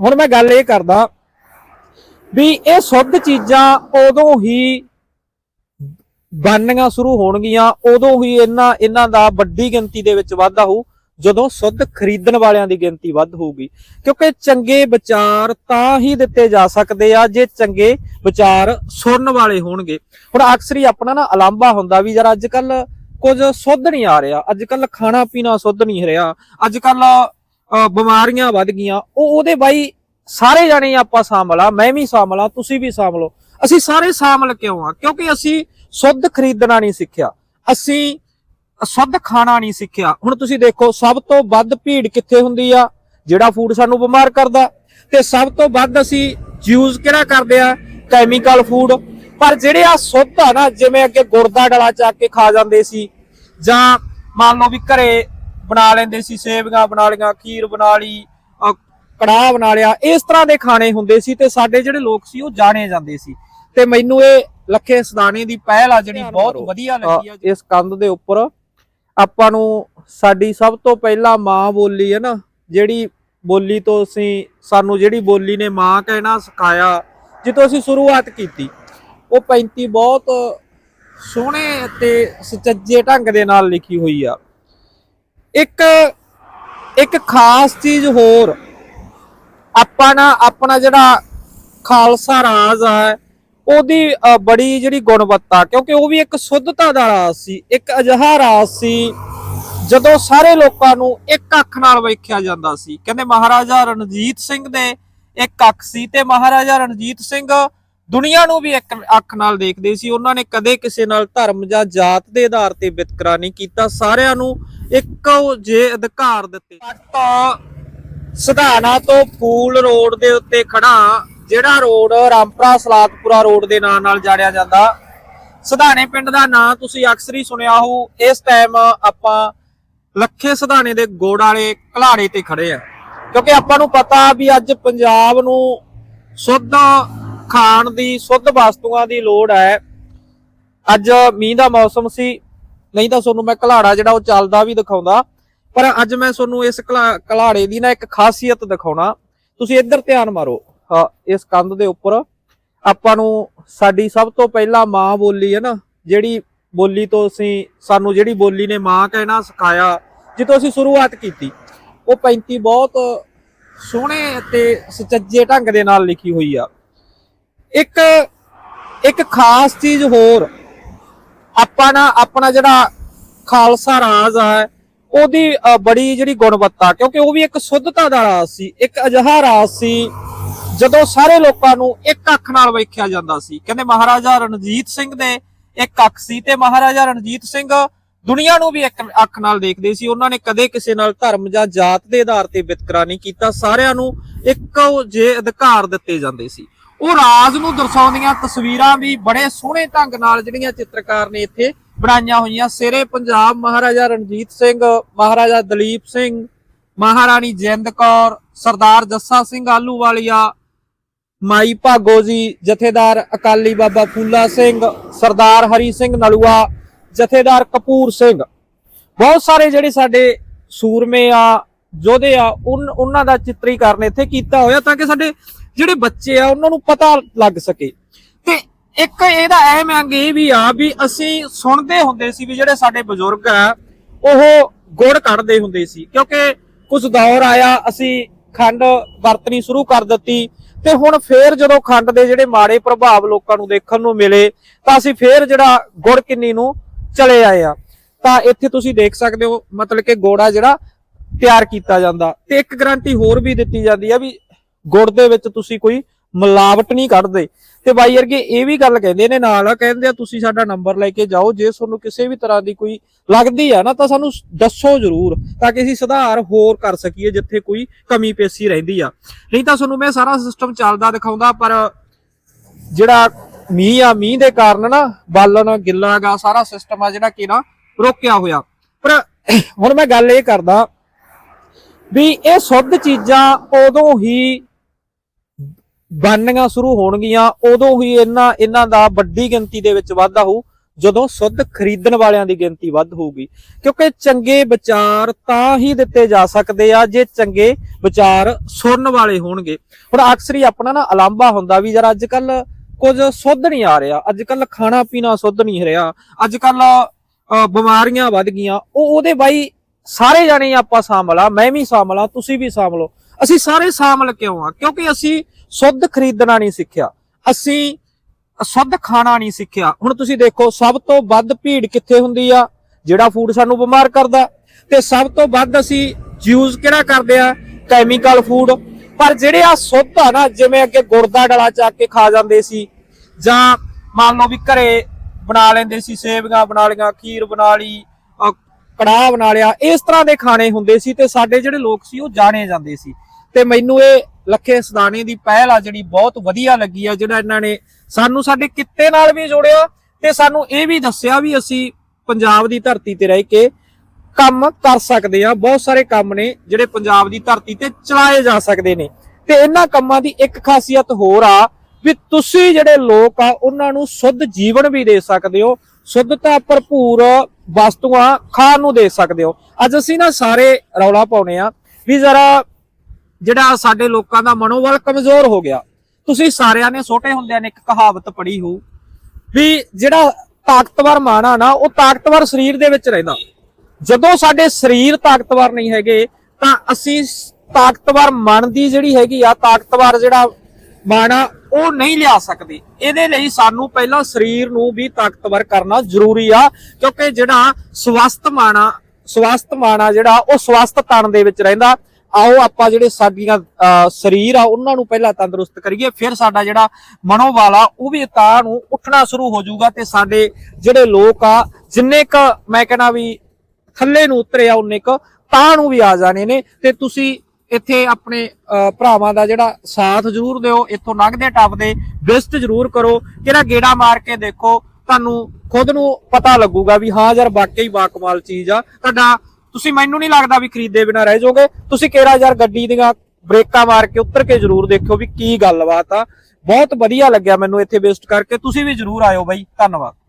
ਹੁਣ ਮੈਂ ਗੱਲ ਇਹ ਕਰਦਾ ਵੀ ਇਹ ਸ਼ੁੱਧ ਚੀਜ਼ਾਂ ਉਦੋਂ ਹੀ ਬਣਨੀਆਂ ਸ਼ੁਰੂ ਹੋਣਗੀਆਂ, ਉਦੋਂ ਹੀ ਇਹਨਾਂ ਇਹਨਾਂ ਦਾ ਵੱਡੀ ਗਿਣਤੀ ਦੇ ਵਿੱਚ ਵਾਧਾ ਹੋਊ, ਜਦੋਂ ਸ਼ੁੱਧ ਖਰੀਦਣ ਵਾਲਿਆਂ ਦੀ ਗਿਣਤੀ ਵੱਧ ਹੋਊਗੀ। ਕਿਉਂਕਿ ਚੰਗੇ ਵਿਚਾਰ ਤਾਂ ਹੀ ਦਿੱਤੇ ਜਾ ਸਕਦੇ ਆ ਜੇ ਚੰਗੇ ਵਿਚਾਰ ਸੁਣਨ ਵਾਲੇ ਹੋਣਗੇ। ਹੁਣ ਅਕਸਰ ਹੀ ਆਪਣਾ ਨਾ ਅਲਾਂਭਾ ਹੁੰਦਾ ਵੀ ਯਾਰ ਅੱਜ ਕੱਲ ਕੁਝ ਸੁੱਧ ਨਹੀਂ ਆ ਰਿਹਾ, ਅੱਜ ਕੱਲ ਖਾਣਾ ਪੀਣਾ ਸੁੱਧ ਨਹੀਂ ਰਿਹਾ, ਅੱਜ ਕੱਲ ਬਿਮਾਰੀਆਂ ਵੱਧ ਗਈਆਂ। ਉਹ ਉਹਦੇ ਬਾਈ ਸਾਰੇ ਜਾਣੇ ਆਪਾਂ ਸ਼ਾਮਲ ਆ, ਮੈਂ ਵੀ ਸਾਂਭਲਾ ਤੁਸੀਂ ਵੀ ਸਾਂਭਲੋ ਅਸੀਂ ਸਾਰੇ ਸ਼ਾਮਲ ਕਿਉਂ ਆ? ਕਿਉਂਕਿ ਅਸੀਂ ਸ਼ੁੱਧ ਖਰੀਦਣਾ ਨਹੀਂ ਸਿੱਖਿਆ। ਅਸੀਂ ਸ਼ੁੱਧ ਖਾਣਾ ਨਹੀਂ ਸਿੱਖਿਆ। ਹੁਣ ਤੁਸੀਂ ਦੇਖੋ, ਸਭ ਤੋਂ ਵੱਧ ਭੀੜ ਕਿੱਥੇ ਹੁੰਦੀ ਆ? ਜਿਹੜਾ ਫੂਡ ਸਾਨੂੰ ਬਿਮਾਰ ਕਰਦਾ। ਤੇ ਸਭ ਤੋਂ ਵੱਧ ਅਸੀਂ ਯੂਜ਼ ਕਿਹੜਾ ਕਰਦੇ ਆ? ਕੈਮੀਕਲ ਫੂਡ ਪਰ ਜਿਹੜੇ ਆ ਸ਼ੁੱਧ ਆ ਨਾ, ਜਿਵੇਂ ਅੱਗੇ ਗੁੜ ਦਾ ਡਲਾ ਚੱਕ ਕੇ ਖਾ ਜਾਂਦੇ ਸੀ, ਜਾਂ ਮੰਨ ਲਓ ਵੀ ਘਰੇ ਬਣਾ ਲੈਂਦੇ ਸੀ ਸੇਵੀਆਂ ਬਣਾ ਲਈਆਂ ਖੀਰ ਬਣਾ ਲਈ ਕੜਾਹ ਬਣਾ ਲਿਆ ਇਸ ਤਰ੍ਹਾਂ ਦੇ ਖਾਣੇ ਹੁੰਦੇ ਸੀ ਤੇ ਸਾਡੇ ਜਿਹੜੇ ਲੋਕ ਸੀ ਉਹ ਜਾਣੇ ਜਾਂਦੇ ਸੀ। ਤੇ ਮੈਨੂੰ ਇਹ ਲੱਖੇ ਸਦਾਨੇ ਦੀ ਪਹਿਲ ਆ ਜਿਹੜੀ ਬਹੁਤ ਵਧੀਆ ਲੱਗੀ ਆ ਇਸ ਕੰਧ ਦੇ ਉੱਪਰ ਆਪਾਂ ਨੂੰ ਸਾਡੀ ਸਭ ਤੋਂ ਪਹਿਲਾਂ ਮਾਂ ਬੋਲੀ ਹੈ ਨਾ ਜਿਹੜੀ ਬੋਲੀ ਤੋਂ ਅਸੀਂ ਸਾਨੂੰ ਜਿਹੜੀ ਬੋਲੀ ਨੇ ਮਾਂ ਕਹਿਣਾ ਸਿਖਾਇਆ ਜਿੱਥੋਂ ਅਸੀਂ ਸ਼ੁਰੂਆਤ ਕੀਤੀ ਉਹ 35 ਬਹੁਤ ਸੋਹਣੇ ਤੇ ਸੁਚੱਜੇ ਢੰਗ ਦੇ ਨਾਲ ਲਿਖੀ ਹੋਈ ਆ। ਇੱਕ ਇੱਕ ਖਾਸ ਚੀਜ਼ ਹੋਰ। ਆਪਾਂ ਨਾ, ਆਪਣਾ ਜਿਹੜਾ ਖਾਲਸਾ ਰਾਜ ਹੈ ਉਹਦੀ ਬੜੀ ਜਿਹੜੀ ਗੁਣਵੱਤਾ, ਕਿਉਂਕਿ ਉਹ ਵੀ ਇੱਕ ਸੁੱਧਤਾ ਦਾ ਰਾਜ ਸੀ, ਇੱਕ ਅਜਿਹਾ ਰਾਜ ਸੀ, ਜਦੋਂ ਸਾਰੇ ਲੋਕਾਂ ਨੂੰ ਇੱਕ ਅੱਖ ਨਾਲ ਵੇਖਿਆ ਜਾਂਦਾ ਸੀ। ਕਹਿੰਦੇ ਮਹਾਰਾਜਾ ਰਣਜੀਤ ਸਿੰਘ ਦੇ ਇੱਕ ਅੱਖ ਸੀ ਤੇ ਮਹਾਰਾਜਾ ਰਣਜੀਤ ਸਿੰਘ ਦੁਨੀਆ ਨੂੰ ਵੀ ਇੱਕ ਅੱਖ ਨਾਲ ਦੇਖਦੇ ਸੀ। ਉਹਨਾਂ ਨੇ ਕਦੇ ਕਿਸੇ ਨਾਲ ਧਰਮ ਜਾਂ ਜਾਤ ਦੇ ਆਧਾਰ ਤੇ ਵਿਤਕਰਾ ਨਹੀਂ ਕੀਤਾ। ਸਾਰਿਆਂ ਨੂੰ ਇੱਕੋ ਜੇ ਅਧਿਕਾਰ ਦਿੱਤੇ। ਪੱਟ ਸਧਾਨਾ ਤੋਂ ਫੂਲ ਰੋਡ ਦੇ ਉੱਤੇ ਖੜਾ ਜਿਹੜਾ ਰੋਡ ਰਾਮਪੁਰਾ ਸਲਾਤਪੁਰਾ ਰੋਡ ਦੇ ਨਾਂ ਨਾਲ ਜਾਣਿਆ ਜਾਂਦਾ। ਸਧਾਣੇ ਪਿੰਡ ਦਾ ਨਾਂ ਤੁਸੀਂ ਅਕਸਰ ਹੀ ਸੁਣਿਆ ਹੋ। ਇਸ ਟਾਈਮ ਆਪਾਂ ਲੱਖੇ ਸਧਾਨੇ ਦੇ ਗੋੜ ਵਾਲੇ ਘਲਾੜੇ ਤੇ ਖੜੇ ਆ। ਕਿਉਂਕਿ ਆਪਾਂ ਨੂੰ ਪਤਾ ਵੀ ਅੱਜ ਪੰਜਾਬ ਨੂੰ ਸ਼ੁੱਧ ਖਾਣ ਦੀ, ਸ਼ੁੱਧ ਵਸਤੂਆਂ ਦੀ ਲੋੜ ਹੈ। ਅੱਜ ਮੀਂਹ ਦਾ ਮੌਸਮ ਸੀ ਨਹੀਂ ਤਾਂ ਤੁਹਾਨੂੰ ਮੈਂ ਘਲਾੜਾ ਜਿਹੜਾ ਉਹ ਚੱਲਦਾ ਵੀ ਦਿਖਾਉਂਦਾ। ਪਰ ਅੱਜ ਮੈਂ ਤੁਹਾਨੂੰ ਇਸ ਘਲਾ- ਘਲਾੜੇ ਦੀ ਨਾ ਇੱਕ ਖਾਸੀਅਤ ਦਿਖਾਉਣਾ। ਤੁਸੀਂ ਇੱਧਰ ਧਿਆਨ ਮਾਰੋ। ਹਾਂ, ਇਸ ਕੰਧ ਦੇ ਉੱਪਰ। ਆਪਾਂ ਨੂੰ ਸਾਡੀ ਸਭ ਤੋਂ ਪਹਿਲਾਂ ਮਾਂ ਬੋਲੀ ਹੈ ਨਾ, ਜਿਹੜੀ ਬੋਲੀ ਤੋਂ ਅਸੀਂ, ਸਾਨੂੰ ਜਿਹੜੀ ਬੋਲੀ ਨੇ ਮਾਂ ਕਹਿਣਾ, ਸਿਖਾਇਆ, ਜਿੱਥੋਂ ਅਸੀਂ ਸ਼ੁਰੂਆਤ ਕੀਤੀ, ਉਹ 35 ਬਹੁਤ ਸੋਹਣੇ ਤੇ ਸੁਚੱਜੇ ਢੰਗ ਦੇ ਨਾਲ ਲਿਖੀ ਹੋਈ ਆ। ਇੱਕ ਇੱਕ ਖਾਸ ਚੀਜ਼ ਹੋਰ ਆਪਾਂ ਨਾ ਆਪਣਾ ਜਿਹੜਾ ਖਾਲਸਾ ਰਾਜ ਹੈ ਉਹਦੀ ਬੜੀ ਜਿਹੜੀ ਗੁਣਵੱਤਾ, ਕਿਉਂਕਿ ਉਹ ਵੀ ਇੱਕ ਸੁੱਧਤਾ ਦਾ ਰਾਜ ਸੀ, ਇੱਕ ਅਜਿਹਾ ਰਾਜ ਸੀ, ਜਦੋਂ ਸਾਰੇ ਲੋਕਾਂ ਨੂੰ ਇੱਕ ਅੱਖ ਨਾਲ ਵੇਖਿਆ ਜਾਂਦਾ ਸੀ। ਕਹਿੰਦੇ ਮਹਾਰਾਜਾ ਰਣਜੀਤ ਸਿੰਘ ਦੇ ਇੱਕ ਅੱਖ ਸੀ ਤੇ ਮਹਾਰਾਜਾ ਰਣਜੀਤ ਸਿੰਘ ਦੁਨੀਆ ਨੂੰ ਵੀ ਇੱਕ ਅੱਖ ਨਾਲ ਦੇਖਦੇ ਸੀ। ਉਹਨਾਂ ਨੇ ਕਦੇ ਕਿਸੇ ਨਾਲ ਧਰਮ ਜਾਂ ਜਾਤ ਦੇ ਆਧਾਰ ਤੇ ਵਿਤਕਰਾ ਨਹੀਂ ਕੀਤਾ। ਸਾਰਿਆਂ ਨੂੰ ਇੱਕੋ ਜੇ ਅਧਿਕਾਰ ਦਿੱਤੇ ਜਾਂਦੇ ਸੀ। ਉਹ ਰਾਜ ਨੂੰ ਦਰਸਾਉਂਦੀਆਂ ਤਸਵੀਰਾਂ ਵੀ ਬੜੇ ਸੋਹਣੇ ਢੰਗ ਨਾਲ ਜਿਹੜੀਆਂ ਚਿੱਤਰਕਾਰ ਨੇ ਇੱਥੇ ਬਣਾਈਆਂ ਹੋਈਆਂ। ਸਿਰੇ ਪੰਜਾਬ ਮਹਾਰਾਜਾ ਰਣਜੀਤ ਸਿੰਘ, ਮਹਾਰਾਜਾ ਦਲੀਪ ਸਿੰਘ, ਮਹਾਰਾਣੀ ਜਿੰਦ ਕੌਰ, ਸਰਦਾਰ ਜੱਸਾ ਸਿੰਘ ਆਲੂਵਾਲੀਆ ਮਾਈ ਭਾਗੋ ਜੀ, ਜਥੇਦਾਰ ਅਕਾਲੀ ਬਾਬਾ ਫੂਲਾ ਸਿੰਘ, ਸਰਦਾਰ ਹਰੀ ਸਿੰਘ ਨਲੂਆ, ਜਥੇਦਾਰ ਕਪੂਰ ਸਿੰਘ। ਬਹੁਤ ਸਾਰੇ ਜਿਹੜੇ ਸਾਡੇ ਸੂਰਮੇ ਆ, ਯੋਧੇ ਆ, ਉਨ- ਉਹਨਾਂ ਦਾ ਚਿੱਤਰੀਕਰਨ ਇੱਥੇ ਕੀਤਾ ਹੋਇਆ ਤਾਂ ਕਿ ਸਾਡੇ ਜਿਹੜੇ ਬੱਚੇ ਆ, ਉਹਨਾਂ ਨੂੰ ਪਤਾ ਲੱਗ ਸਕੇ। ਤੇ ਇੱਕ ਇਹਦਾ ਅਹਿਮ ਅੰਗ ਇਹ ਵੀ ਆ ਵੀ ਅਸੀਂ ਸੁਣਦੇ ਹੁੰਦੇ ਸੀ ਵੀ ਜਿਹੜੇ ਸਾਡੇ ਬਜ਼ੁਰਗ ਆ, ਉਹ ਗੁੜ ਕੱਢਦੇ ਹੁੰਦੇ ਸੀ। ਕਿਉਂਕਿ ਕੁਝ ਦੌਰ ਆਇਆ, ਅਸੀਂ ਖੰਡ ਵਰਤਣੀ ਸ਼ੁਰੂ ਕਰ ਦਿੱਤੀ ਤੇ ਹੁਣ ਫੇਰ ਜਦੋਂ ਖੰਡ ਦੇ ਜਿਹੜੇ ਮਾੜੇ ਪ੍ਰਭਾਵ ਲੋਕਾਂ ਨੂੰ ਦੇਖਣ ਨੂੰ ਮਿਲੇ, ਤਾਂ ਅਸੀਂ ਫੇਰ ਜਿਹੜਾ ਗੁੜ ਕਿੰਨੀ ਨੂੰ ਚਲੇ ਆਏ ਆ। ਤਾਂ ਇੱਥੇ ਤੁਸੀਂ ਦੇਖ ਸਕਦੇ ਹੋ, ਮਤਲਬ ਕਿ ਗੋੜਾ ਜਿਹੜਾ ਤਿਆਰ ਕੀਤਾ ਜਾਂਦਾ। ਤੇ ਇੱਕ ਗਰੰਟੀ ਹੋਰ ਵੀ ਦਿੱਤੀ ਜਾਂਦੀ ਆ ਵੀ ਗੁੜ ਦੇ ਵਿੱਚ ਤੁਸੀਂ ਕੋਈ ਮਿਲਾਵਟ ਨਹੀਂ ਕੱਢਦੇ। ਤੇ ਬਾਈ ਵਰਗੇ ਇਹ ਵੀ ਗੱਲ ਕਹਿੰਦੇ ਨੇ, ਨਾਲ ਕਹਿੰਦੇ ਆ, ਤੁਸੀਂ ਸਾਡਾ ਨੰਬਰ ਲੈ ਕੇ ਜਾਓ, ਜੇ ਤੁਹਾਨੂੰ ਕਿਸੇ ਵੀ ਤਰ੍ਹਾਂ ਦੀ ਕੋਈ ਲੱਗਦੀ ਆ ਨਾ, ਤਾਂ ਸਾਨੂੰ ਦੱਸੋ ਜਰੂਰ, ਤਾਂ ਕਿ ਅਸੀਂ ਸੁਧਾਰ ਹੋਰ ਕਰ ਸਕੀਏ, ਜਿੱਥੇ ਕੋਈ ਕਮੀ ਪੇਸ਼ੀ ਰਹਿੰਦੀ ਆ। ਨਹੀਂ ਤਾਂ ਤੁਹਾਨੂੰ ਮੈਂ ਸਾਰਾ ਸਿਸਟਮ ਚੱਲਦਾ ਦਿਖਾਉਂਦਾ, ਪਰ ਜਿਹੜਾ ਮੀਂਹ ਆ, ਮੀਂਹ ਦੇ ਕਾਰਨ ਨਾ, ਬਾਲਣ, ਗਿੱਲਾ ਗਾ, ਸਾਰਾ ਸਿਸਟਮ ਆ ਜਿਹੜਾ ਕਿ ਨਾ ਰੋਕਿਆ ਹੋਇਆ। ਪਰ ਹੁਣ ਮੈਂ ਗੱਲ ਇਹ ਕਰਦਾ ਵੀ ਇਹ ਸ਼ੁੱਧ ਚੀਜ਼ਾਂ ਉਦੋਂ ਹੀ ਬਣਨੀਆਂ ਸ਼ੁਰੂ ਹੋਣਗੀਆਂ, ਉਦੋਂ ਹੀ ਇਹਨਾਂ ਇਹਨਾਂ ਦਾ ਵੱਡੀ ਗਿਣਤੀ ਦੇ ਵਿੱਚ ਵਾਧਾ ਹੋਊ, ਜਦੋਂ ਸੁੱਧ ਖਰੀਦਣ ਵਾਲਿਆਂ ਦੀ ਗਿਣਤੀ ਵੱਧ ਹੋਊਗੀ। ਕਿਉਂਕਿ ਚੰਗੇ ਵਿਚਾਰ ਤਾਂ ਹੀ ਦਿੱਤੇ ਜਾ ਸਕਦੇ ਆ, ਜੇ ਚੰਗੇ ਵਿਚਾਰ ਸੁਣਨ ਵਾਲੇ ਹੋਣਗੇ। ਹੁਣ ਅਕਸਰ ਹੀ ਆਪਣਾ ਨਾ ਅਲਾਂਭਾ ਹੁੰਦਾ ਵੀ ਯਾਰ ਅੱਜ ਕੱਲ ਕੁਝ ਸੁੱਧ ਨਹੀਂ ਆ ਰਿਹਾ ਅੱਜ ਕੱਲ ਖਾਣਾ ਪੀਣਾ ਸੁੱਧ ਨਹੀਂ ਰਿਹਾ ਅੱਜ ਕੱਲ ਬਿਮਾਰੀਆਂ ਵੱਧ ਗਈਆਂ। ਉਹ ਉਹਦੇ ਬਾਈ ਸਾਰੇ ਜਾਣੇ ਆਪਾਂ ਸ਼ਾਮਲ ਆ ਮੈਂ ਵੀ ਸ਼ਾਮਲ ਤੁਸੀਂ ਵੀ ਸਾਂਭਲੋ ਅਸੀਂ ਸਾਰੇ ਸਾਂਭਲ ਕਿਉਂ ਆ? ਕਿਉਂਕਿ ਅਸੀਂ ਸੁੱਧ ਖਰੀਦਣਾ ਨਹੀਂ ਸਿੱਖਿਆ। ਅਸੀਂ ਸੁੱਧ ਖਾਣਾ ਨਹੀਂ ਸਿੱਖਿਆ। ਹੁਣ ਤੁਸੀਂ ਦੇਖੋ, ਸਭ ਤੋਂ ਵੱਧ ਭੀੜ ਕਿੱਥੇ ਹੁੰਦੀ ਆ? ਜਿਹੜਾ ਫੂਡ ਸਾਨੂੰ ਬਿਮਾਰ ਕਰਦਾ। ਤੇ ਸਭ ਤੋਂ ਵੱਧ ਅਸੀਂ ਯੂਜ਼ ਕਿਹੜਾ ਕਰਦੇ ਆ? ਕੈਮੀਕਲ ਫੂਡ ਪਰ ਜਿਹੜੇ ਆ ਸੁੱਧ ਆ ਨਾ, ਜਿਵੇਂ ਅੱਗੇ ਗੁੜ ਦਾ ਡਲਾ ਚੱਕ ਕੇ ਖਾ ਜਾਂਦੇ ਸੀ, ਜਾਂ ਮੰਨ ਲਓ ਵੀ ਘਰੇ ਬਣਾ ਲੈਂਦੇ ਸੀ, ਸੇਵੀਆਂ ਬਣਾ ਲਈਆਂ, ਖੀਰ ਬਣਾ ਲਈ, ਅਹ ਕੜਾਹ ਬਣਾ ਲਿਆ, ਇਸ ਤਰ੍ਹਾਂ ਦੇ ਖਾਣੇ ਹੁੰਦੇ ਸੀ ਤੇ ਸਾਡੇ ਜਿਹੜੇ ਲੋਕ ਸੀ ਉਹ ਜਾਣੇ ਜਾਂਦੇ ਸੀ। ਤੇ ਮੈਨੂੰ ਇਹ ਲੱਖੇ ਸਦਾਨੇ ਦੀ ਪਹਿਲ ਆ ਜਿਹੜੀ ਬਹੁਤ ਵਧੀਆ ਲੱਗੀ ਆ, ਜਿਹੜਾ ਇਹਨਾਂ ਨੇ ਸਾਨੂੰ ਸਾਡੇ ਕਿੱਤੇ ਨਾਲ ਵੀ ਜੋੜਿਆ ਤੇ ਸਾਨੂੰ ਇਹ ਵੀ ਦੱਸਿਆ ਵੀ ਅਸੀਂ ਪੰਜਾਬ ਦੀ ਧਰਤੀ ਤੇ ਰਹਿ ਕੇ ਕੰਮ ਕਰ ਸਕਦੇ ਆ। ਬਹੁਤ ਸਾਰੇ ਕੰਮ ਨੇ ਜਿਹੜੇ ਪੰਜਾਬ ਦੀ ਧਰਤੀ ਤੇ ਚਲਾਏ ਜਾ ਸਕਦੇ ਨੇ। ਤੇ ਇਹਨਾਂ ਕੰਮਾਂ ਦੀ ਇੱਕ ਖਾਸੀਅਤ ਹੋਰ ਆ ਵੀ ਤੁਸੀਂ ਜਿਹੜੇ ਲੋਕ ਆ, ਉਹਨਾਂ ਨੂੰ ਸ਼ੁੱਧ ਜੀਵਨ ਵੀ ਦੇ ਸਕਦੇ ਹੋ, ਸ਼ੁੱਧਤਾ ਭਰਪੂਰ ਵਸਤੂਆਂ ਖਾਣ ਨੂੰ ਦੇ ਸਕਦੇ ਹੋ। ਅੱਜ ਅਸੀਂ ਨਾ ਸਾਰੇ ਰੌਲਾ ਪਾਉਣੇ ਆ ਵੀ ਜ਼ਰਾ ਜਿਹੜਾ ਸਾਡੇ ਲੋਕਾਂ ਦਾ ਮਨੋਬਲ ਕਮਜ਼ੋਰ ਹੋ ਗਿਆ। ਤੁਸੀਂ ਸਾਰਿਆਂ ਨੇ ਛੋਟੇ ਹੁੰਦਿਆਂ ਨੇ ਇੱਕ ਕਹਾਵਤ ਪੜ੍ਹੀ ਹੋ ਵੀ ਜਿਹੜਾ ਤਾਕਤਵਰ ਮਨ ਆ ਨਾ, ਉਹ ਤਾਕਤਵਰ ਸਰੀਰ ਦੇ ਵਿੱਚ ਰਹਿੰਦਾ। ਜਦੋਂ ਸਾਡੇ ਸਰੀਰ ਤਾਕਤਵਰ ਨਹੀਂ ਹੈਗੇ, ਤਾਂ ਅਸੀਂ ਤਾਕਤਵਰ ਮਨ ਦੀ ਜਿਹੜੀ ਹੈਗੀ ਆ, ਤਾਕਤਵਰ ਜਿਹੜਾ ਮਨ ਆ, ਉਹ ਨਹੀਂ ਲਿਆ ਸਕਦੇ। ਇਹਦੇ ਲਈ ਸਾਨੂੰ ਪਹਿਲਾਂ ਸਰੀਰ ਨੂੰ ਵੀ ਤਾਕਤਵਰ ਕਰਨਾ ਜ਼ਰੂਰੀ ਆ, ਕਿਉਂਕਿ ਜਿਹੜਾ ਸਵਸਥ ਮਨ ਆ, ਸਵਸਥ ਮਨ ਆ ਜਿਹੜਾ, ਉਹ ਸਵਸਥ ਤਨ ਦੇ ਵਿੱਚ ਰਹਿੰਦਾ। ਆਓ ਆਪਾਂ ਜਿਹੜੇ ਸਾਡੀਆਂ ਸਰੀਰ ਆ ਉਹਨਾਂ ਨੂੰ ਪਹਿਲਾਂ ਤੰਦਰੁਸਤ ਕਰੀਏ ਫਿਰ ਸਾਡਾ ਜਿਹੜਾ ਮਨੋਬਲ ਆ ਉਹ ਵੀ ਤਾਂ ਨੂੰ ਉੱਠਣਾ ਸ਼ੁਰੂ ਹੋ ਜਾਊਗਾ ਤੇ ਸਾਡੇ ਜਿਹੜੇ ਲੋਕ ਆ ਜਿੰਨੇ ਕ ਮੈਂ ਕਹਿੰਦਾ ਵੀ ਥੱਲੇ ਨੂੰ ਉਤਰੇ ਆ ਉਨੇ ਕ ਤਾਂ ਨੂੰ ਵੀ ਆ ਜਾਣੇ ਨੇ ਤੇ ਤੁਸੀਂ ਇੱਥੇ ਆਪਣੇ ਅਹ, ਭਰਾਵਾਂ ਦਾ ਜਿਹੜਾ ਸਾਥ ਜ਼ਰੂਰ ਦਿਓ ਇੱਥੋਂ ਲੰਘਦੇ ਟੱਪਦੇ ਵਿਜ਼ਿਟ ਜ਼ਰੂਰ ਕਰੋ ਕਿਹੜਾ ਗੇੜਾ ਮਾਰ ਕੇ ਦੇਖੋ ਤੁਹਾਨੂੰ ਖੁਦ ਨੂੰ ਪਤਾ ਲੱਗੂਗਾ ਵੀ ਹਾਂ ਯਾਰ ਵਾਕਈ ਬਾਕਮਾਲ ਚੀਜ਼ ਆ ਤੁਹਾਡਾ ਤੁਸੀਂ ਮੈਨੂੰ ਨਹੀਂ ਲੱਗਦਾ ਵੀ ਖਰੀਦੇ ਬਿਨਾ ਰਹਿ ਜਾਓਗੇ। ਤੁਸੀਂ ਕਿਹੜਾ ਯਾਰ ਗੱਡੀ ਦੀਆਂ ਬ੍ਰੇਕਾਂ ਮਾਰ ਕੇ ਉੱਤਰ ਕੇ ਜ਼ਰੂਰ ਦੇਖਿਓ ਵੀ ਕੀ ਗੱਲਬਾਤ ਆ। ਬਹੁਤ ਵਧੀਆ ਲੱਗਿਆ ਮੈਨੂੰ ਇੱਥੇ ਵਿਜ਼ਿਟ ਕਰਕੇ। ਤੁਸੀਂ ਵੀ ਜ਼ਰੂਰ ਆਇਓ ਬਾਈ। ਧੰਨਵਾਦ।